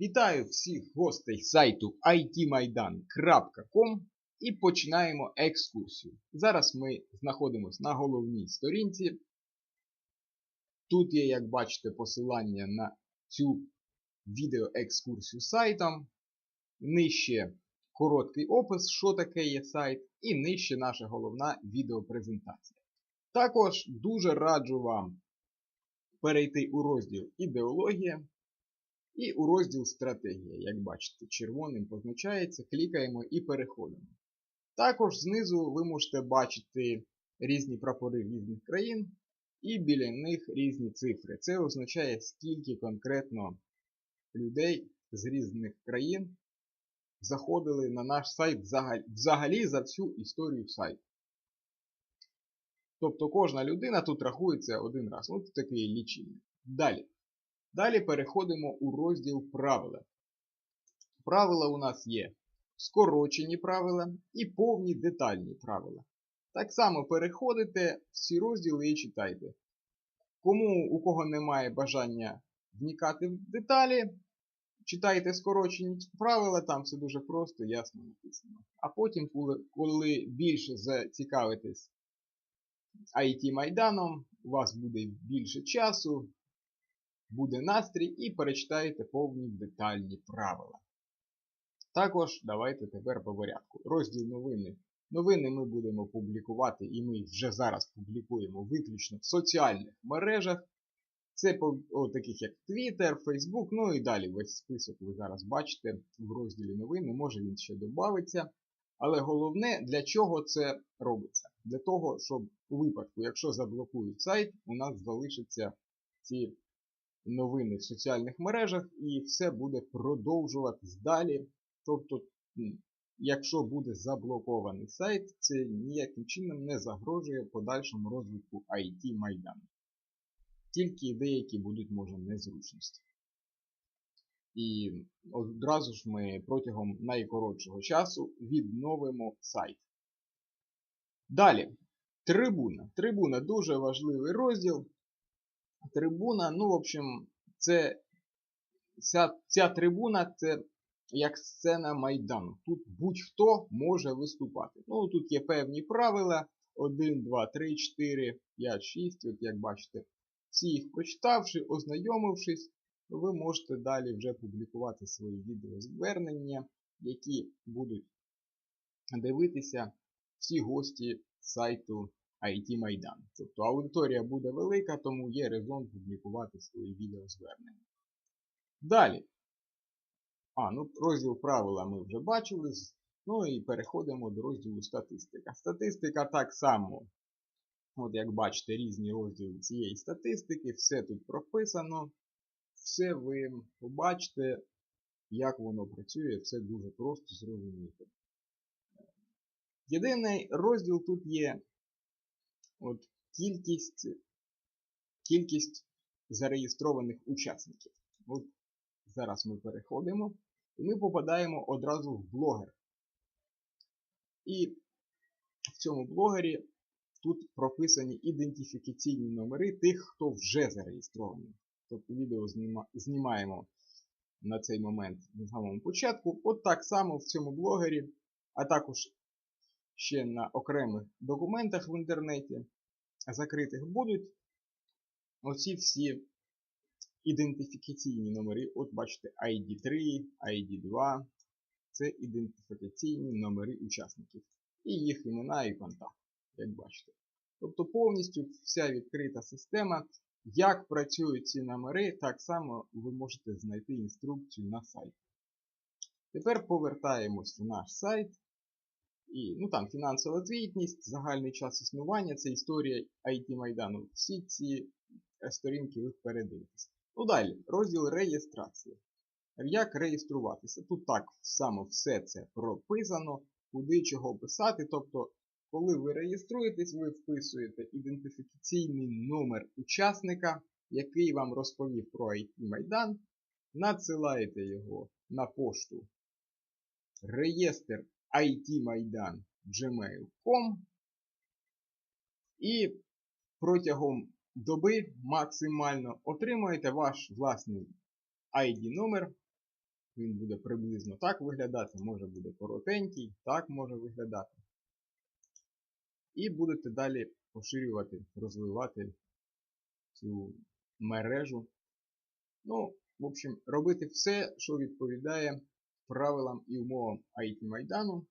Вітаю всіх гостей сайту itmaidan.com і починаємо екскурсію. Зараз ми знаходимося на головній сторінці. Тут є, як бачите, посилання на цю відеоекскурсію сайтом. Нижче короткий опис, що таке є сайт, і нижче наша головна відеопрезентація. Також дуже раджу вам перейти у розділ Ідеологія. І у розділ Стратегія, як бачите, червоним позначається, клікаємо і переходимо. Також знизу ви можете бачити різні прапори різних країн, і біля них різні цифри. Це означає, скільки конкретно людей з різних країн заходили на наш сайт взагалі за всю історію сайту. Тобто кожна людина тут рахується один раз. Ось такий лічильник. Далі. Далі переходимо у розділ правила. Правила у нас є скорочені правила і повні детальні правила. Так само переходите в ці розділи і читайте. Кому у кого немає бажання вникати в деталі, читайте скорочені правила, там все дуже просто, ясно написано. А потім, коли більше зацікавитесь IT Майданом, у вас буде більше часу буде настрій і перечитаєте повні детальні правила. Також давайте тепер по порядку. Розділ новини. Новини ми будемо публікувати, і ми вже зараз публікуємо виключно в соціальних мережах. Це по о, таких як Twitter, Facebook, ну і далі весь список ви зараз бачите в розділі новини, може він ще додається. Але головне, для чого це робиться? Для того, щоб у випадку, якщо заблокують сайт, у нас залишаться ці новини в соціальних мережах, і все буде продовжуватись далі. Тобто, якщо буде заблокований сайт, це ніяким чином не загрожує подальшому розвитку IT Майдану. Тільки деякі будуть, може, незручності. І одразу ж ми протягом найкоротшого часу відновимо сайт. Далі, трибуна. Трибуна дуже важливий розділ трибуна, ну, в общем, це ця, ця трибуна це як сцена Майдану. Тут будь-хто може виступати. Ну, тут є певні правила. 1, 2, 3, 4, 5, 6. От як бачите, всі їх прочитавши, ознайомившись, ви можете далі вже публікувати свої відеозвернення, які будуть дивитися всі гості сайту IT Майдан. Тобто аудиторія буде велика, тому є резон публікувати свої відеозвернення. Далі. А, ну розділ правила ми вже бачили. Ну і переходимо до розділу статистика. Статистика так само, от як бачите, різні розділи цієї статистики, все тут прописано. Все ви побачите, як воно працює, все дуже просто зрозуміти. Єдиний розділ тут є от кількість кількість зареєстрованих учасників. От Зараз ми переходимо і ми попадаємо одразу в блогер. І в цьому блогері тут прописані ідентифікаційні номери тих, хто вже зареєстрований. Тобто відео знімаємо на цей момент на самому початку. От так само в цьому блогері, а також ще на окремих документах в інтернеті закритих будуть оці всі ідентифікаційні номери. От бачите, ID3, ID2. Це ідентифікаційні номери учасників. І їх імена і контакти, як бачите. Тобто повністю вся відкрита система. Як працюють ці номери, так само ви можете знайти інструкцію на сайті. Тепер повертаємось в наш сайт. І, ну там фінансова звітність, загальний час існування, це історія IT Майдану. Всі ці е, сторінки ви передивитесь. Ну далі, розділ реєстрації. Як реєструватися? Тут так само все це прописано, куди чого писати. Тобто, коли ви реєструєтесь, ви вписуєте ідентифікаційний номер учасника, який вам розповів про IT Майдан, надсилаєте його на пошту реєстр itmaidan gmail.com і протягом доби максимально отримуєте ваш власний ID номер Він буде приблизно так виглядати, може буде коротенький, так може виглядати. І будете далі поширювати, розвивати цю мережу. Ну, в общем, робити все, що відповідає правилам і умовам IT Майдану,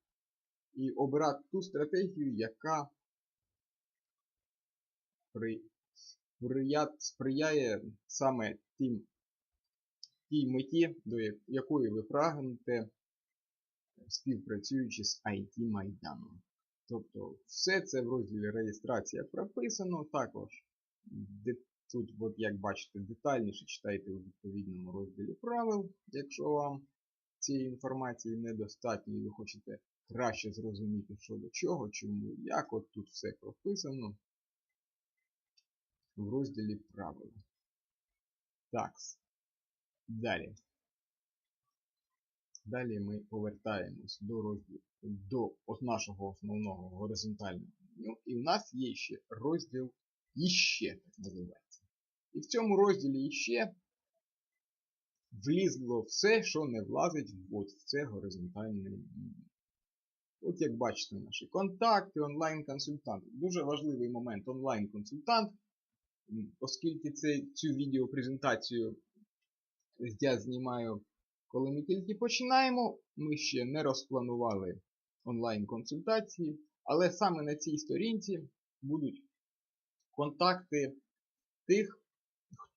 і обирати ту стратегію, яка при, сприя, сприяє саме тим, тій меті, до якої ви прагнете, співпрацюючи з IT Майданом. Тобто все це в розділі реєстрація прописано, також тут, от, як бачите, детальніше читайте у відповідному розділі правил, якщо вам цієї інформації недостатньо і ви хочете краще зрозуміти, що до чого, чому, як от тут все прописано в розділі правил. Так. Далі. Далі ми повертаємось до розділу до нашого основного горизонтального меню. І в нас є ще розділ «Іще», так називається. І в цьому розділі «Іще» влізло все, що не влазить от в це горизонтальне. От як бачите, наші контакти, онлайн-консультант. Дуже важливий момент онлайн-консультант, оскільки це, цю відеопрезентацію я знімаю, коли ми тільки починаємо, ми ще не розпланували онлайн-консультації, але саме на цій сторінці будуть контакти тих,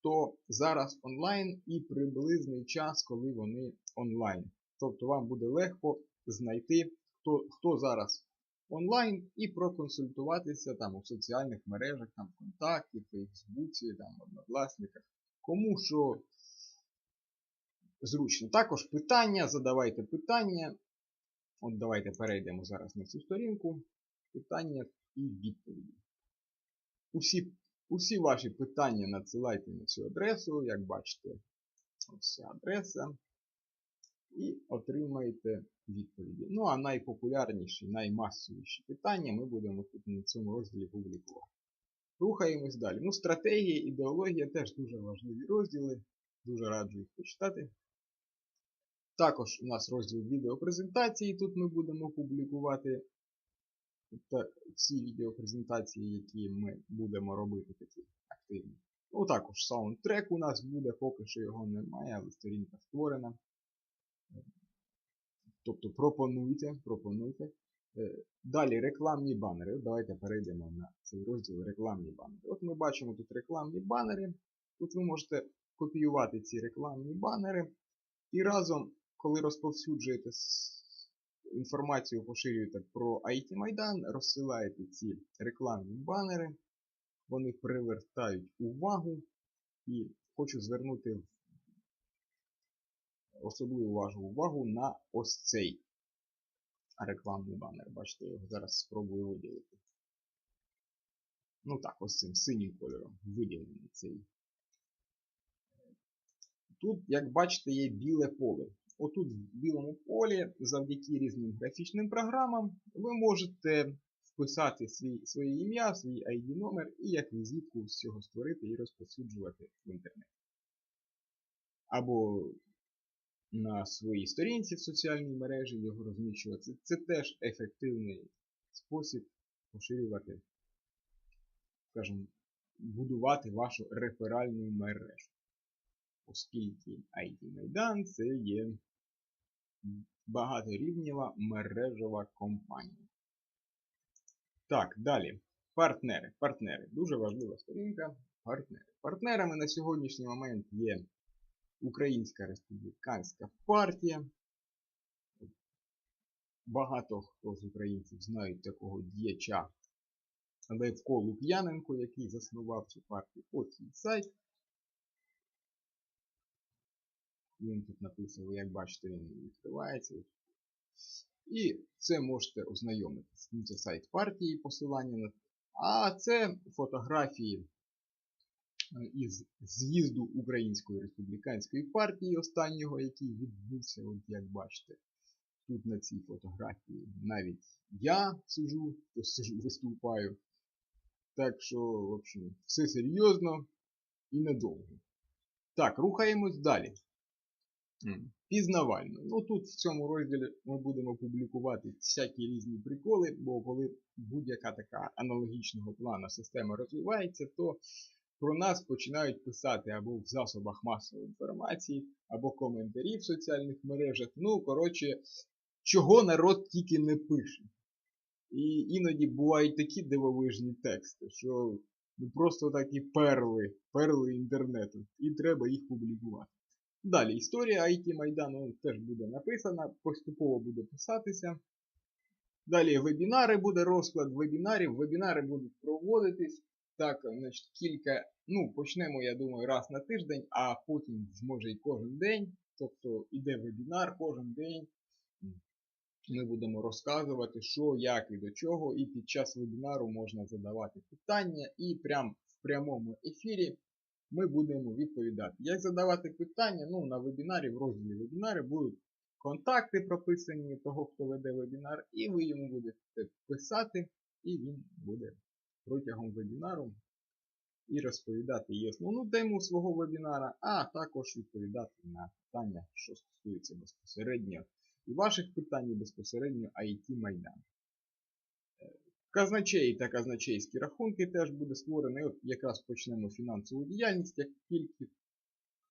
хто зараз онлайн і приблизний час, коли вони онлайн. Тобто вам буде легко знайти, хто хто зараз онлайн і проконсультуватися там у соціальних мережах, там ВКонтакті, Фейсбуці, там Однокласниках. Кому що зручно. Також питання, задавайте питання. От давайте перейдемо зараз на цю сторінку. Питання і відповіді. Усі усі ваші питання надсилайте на цю адресу, як бачите, ось адреса. І отримаєте відповіді. Ну, а найпопулярніші, наймасовіші питання ми будемо тут на цьому розділі публікувати. Рухаємось далі. Ну, стратегія, ідеологія теж дуже важливі розділи. Дуже раджу їх почитати. Також у нас розділ відеопрезентації. Тут ми будемо публікувати ці відеопрезентації, які ми будемо робити такі активні. Ну, також саундтрек у нас буде, поки що його немає, але сторінка створена. Тобто пропонуйте, пропонуйте. Далі рекламні банери. Давайте перейдемо на цей розділ рекламні банери. От ми бачимо тут рекламні банери. Тут ви можете копіювати ці рекламні банери і разом коли розповсюджуєте інформацію, поширюєте про IT Майдан, розсилаєте ці рекламні банери, вони привертають увагу і хочу звернути особливу вашу увагу на ось цей рекламний банер. Бачите, я його зараз спробую виділити. Ну так, ось цим синім кольором виділений цей. Тут, як бачите, є біле поле. Отут в білому полі, завдяки різним графічним програмам, ви можете вписати свій, своє ім'я, свій ID номер і як візитку з цього створити і розповсюджувати в інтернеті. Або на своїй сторінці в соціальній мережі його розміщувати. Це теж ефективний спосіб поширювати, скажімо, будувати вашу реферальну мережу. Оскільки IT Майдан це є багаторівнєва мережова компанія. Так, далі. Партнери. Партнери. Дуже важлива сторінка. Партнери. Партнерами на сьогоднішній момент є Українська республіканська партія. Багато хто з українців знають такого діяча Левко Лук'яненко, який заснував цю партію. Ось цей сайт. Він тут написаний, як бачите, він відкривається. І це можете ознайомитися. Ну, це сайт партії, посилання на. А це фотографії е, із з'їзду Української республіканської партії останнього, який відбувся, от як бачите. Тут на цій фотографії навіть я сижу, то сижу, виступаю. Так що, в общем, все серйозно і недовго. Так, рухаємось далі. Пізнавально. Ну тут в цьому розділі ми будемо публікувати всякі різні приколи, бо коли будь-яка така аналогічного плану система розвивається, то про нас починають писати або в засобах масової інформації, або коментарі в соціальних мережах. Ну, коротше, чого народ тільки не пише. І іноді бувають такі дивовижні тексти, що ну, просто такі перли, перли інтернету, і треба їх публікувати. Далі, історія IT Майдану теж буде написана, поступово буде писатися. Далі вебінари буде розклад вебінарів. Вебінари будуть проводитись. Так, значить, кілька, ну, почнемо, я думаю, раз на тиждень, а потім може і кожен день. Тобто іде вебінар кожен день. Ми будемо розказувати, що, як і до чого, і під час вебінару можна задавати питання, і прямо в прямому ефірі ми будемо відповідати. Як задавати питання? Ну, на вебінарі, в розділі вебінари будуть контакти прописані того, хто веде вебінар, і ви йому будете писати, і він буде протягом вебінару і розповідати і основну тему свого вебінара, а також відповідати на питання, що стосується безпосередньо і ваших питань і безпосередньо IT Майдан. Казначей та казначейські рахунки теж буде створений. От якраз почнемо фінансову діяльність, як тільки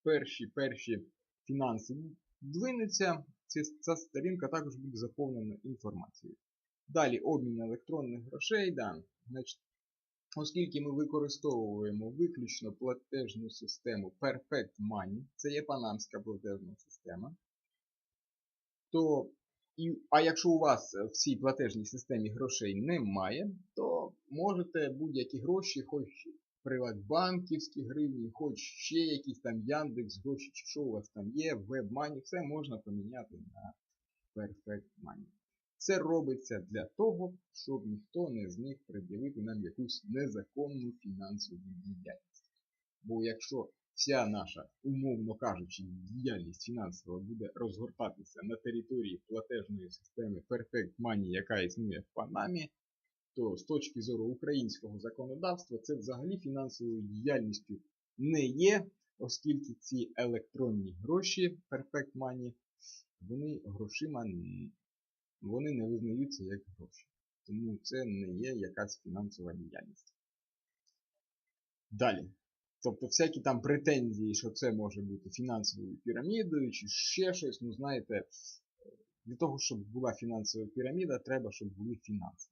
перші перші фінанси двинуться, ця сторінка також буде заповнена інформацією. Далі обмін електронних грошей. Да. Значить, Оскільки ми використовуємо виключно платежну систему Perfect Money, це є панамська платежна система, то і, а якщо у вас в цій платежній системі грошей немає, то можете будь-які гроші, хоч приватбанківські гривні, хоч ще якісь там Яндекс, гроші, чи що у вас там є, WebMoney, все можна поміняти на Perfect Money. Це робиться для того, щоб ніхто не зміг пред'явити нам якусь незаконну фінансову діяльність. Бо якщо вся наша, умовно кажучи, діяльність фінансова буде розгортатися на території платежної системи Perfect Money, яка існує в Панамі, то з точки зору українського законодавства це взагалі фінансовою діяльністю не є, оскільки ці електронні гроші Perfect Money, вони грошима вони не визнаються як гроші. Тому це не є якась фінансова діяльність. Далі. Тобто всякі там претензії, що це може бути фінансовою пірамідою чи ще щось, ну знаєте, для того, щоб була фінансова піраміда, треба, щоб були фінанси.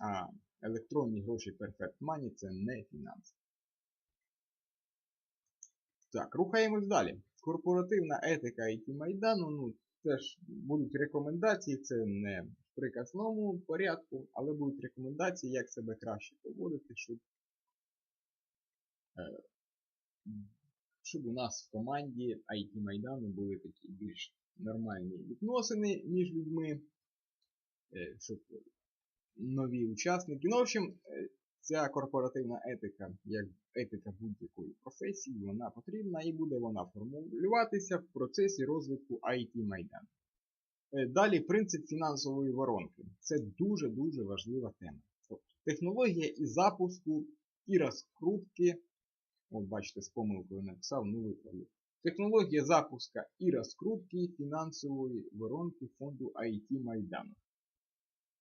А електронні гроші Perfect Money це не фінанси. Так, рухаємось далі. Корпоративна етика IT Майдану, ну, теж будуть рекомендації, це не в приказному порядку, але будуть рекомендації, як себе краще поводити, щоб щоб у нас в команді IT Майдану були такі більш нормальні відносини між людьми, щоб нові учасники. Ну, в общем, ця корпоративна етика, як етика будь-якої професії, вона потрібна і буде вона формулюватися в процесі розвитку IT Майдану. Далі принцип фінансової воронки. Це дуже-дуже важлива тема. Тобто, технологія і запуску, і розкрутки От бачите, з помилкою написав, ну виправлю. Технологія запуска і розкрутки фінансової воронки фонду IT Майдану.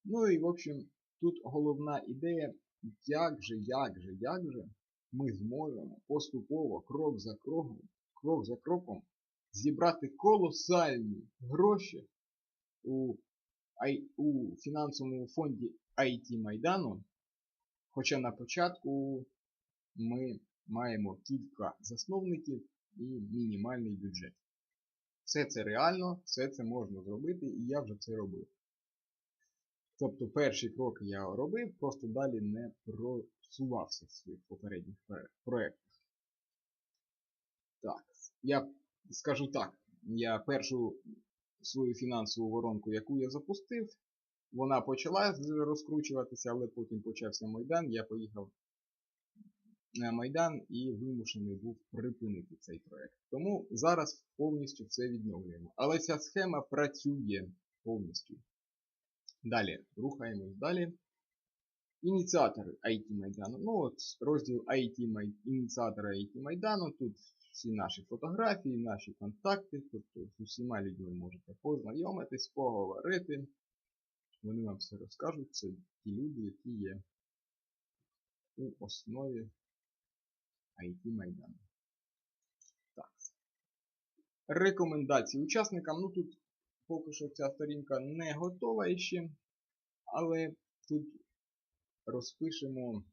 Ну і в общем, тут головна ідея, як же, як же, як же ми зможемо поступово, крок за кроком, крок за кроком зібрати колосальні гроші у, у фінансовому фонді IT Майдану. Хоча на початку ми маємо кілька засновників і мінімальний бюджет. Все це реально, все це можна зробити, і я вже це робив. Тобто перший крок я робив, просто далі не просувався в своїх попередніх проєктах. Так, я скажу так, я першу свою фінансову воронку, яку я запустив, вона почала розкручуватися, але потім почався Майдан, я поїхав Майдан і вимушений був припинити цей проект. Тому зараз повністю все відновлюємо. Але ця схема працює повністю. Далі, рухаємось далі. Ініціатори IT Майдану. Ну от розділ IT ініціатора IT Майдану. Тут всі наші фотографії, наші контакти, тобто з усіма людьми можете познайомитись, поговорити. Вони вам все розкажуть, це ті люди, які є у основі IT Майдану. Так. Рекомендації учасникам. Ну тут поки що ця сторінка не готова іще, але тут розпишемо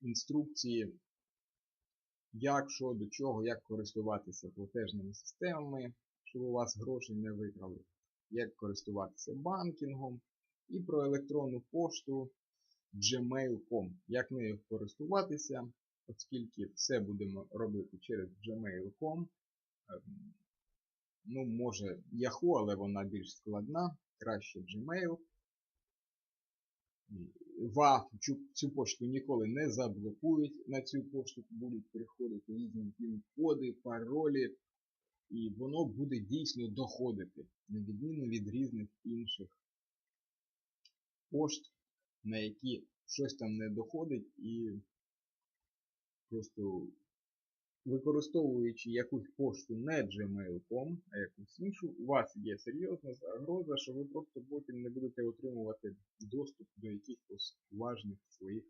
інструкції, як, що, до чого, як користуватися платежними системами, щоб у вас гроші не викрали, як користуватися банкінгом і про електронну пошту gmail.com, як нею користуватися, оскільки все будемо робити через gmail.com. Ем, Ну, може Yahoo, але вона більш складна, краще Gmail. ВАФ цю, цю пошту ніколи не заблокують. На цю пошту будуть приходити різні пін-коди, паролі, і воно буде дійсно доходити, на відміну від різних інших пошт, на які щось там не доходить і просто використовуючи якусь пошту не gmail.com, а якусь іншу, у вас є серйозна загроза, що ви просто потім не будете отримувати доступ до якихось важних своїх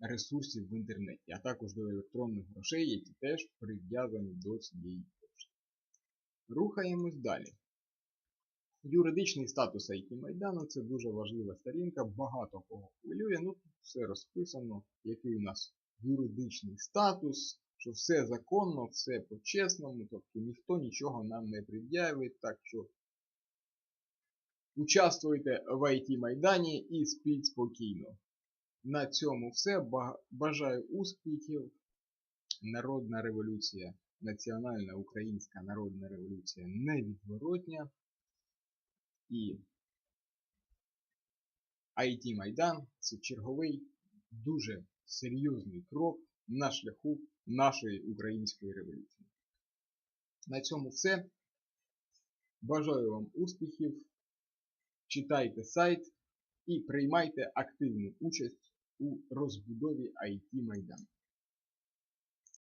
ресурсів в інтернеті, а також до електронних грошей, які теж прив'язані до цієї пошти. Рухаємось далі. Юридичний статус IT Майдану це дуже важлива сторінка, багато кого хвилює. Ну все розписано, який у нас юридичний статус, що все законно, все по-чесному, тобто ніхто нічого нам не пред'явить, так що участвуйте в IT Майдані і спіть спокійно. На цьому все. Бажаю успіхів. Народна революція, Національна Українська Народна Революція невідворотня. І IT Майдан це черговий дуже серйозний крок на шляху нашої української революції. На цьому все. Бажаю вам успіхів. Читайте сайт і приймайте активну участь у розбудові IT Майдану.